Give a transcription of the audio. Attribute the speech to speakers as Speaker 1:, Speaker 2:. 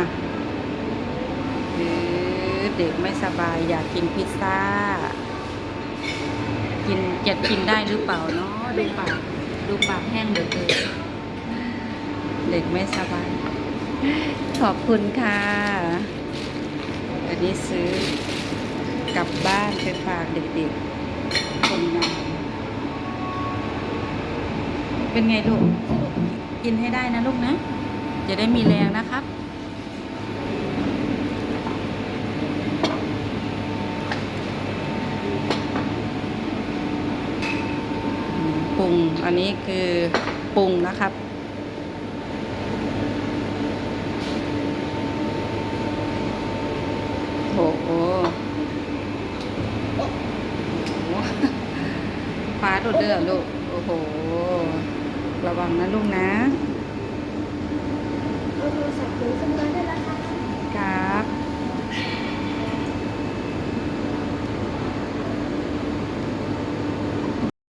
Speaker 1: มาเออเด็กไม่สบายอยากกินพิซซ่า กินจะกินได้หรือเปล่าเนาะดูปากดูปากแห้งเหลือเกินเด็กไม่สบาย ขอบคุณค่ะ อันนี้ซื้อกลับบ้านไปฝากเด็กๆ คนงานเป็นไงลูก กินให้ได้นะลูกนะ จะได้มีแรงนะครับ รุง อันนี้คือปรุงนะครับโอ้โหฟ้าดดเดือดลูก โอ้โห ระวังนะลูกนะ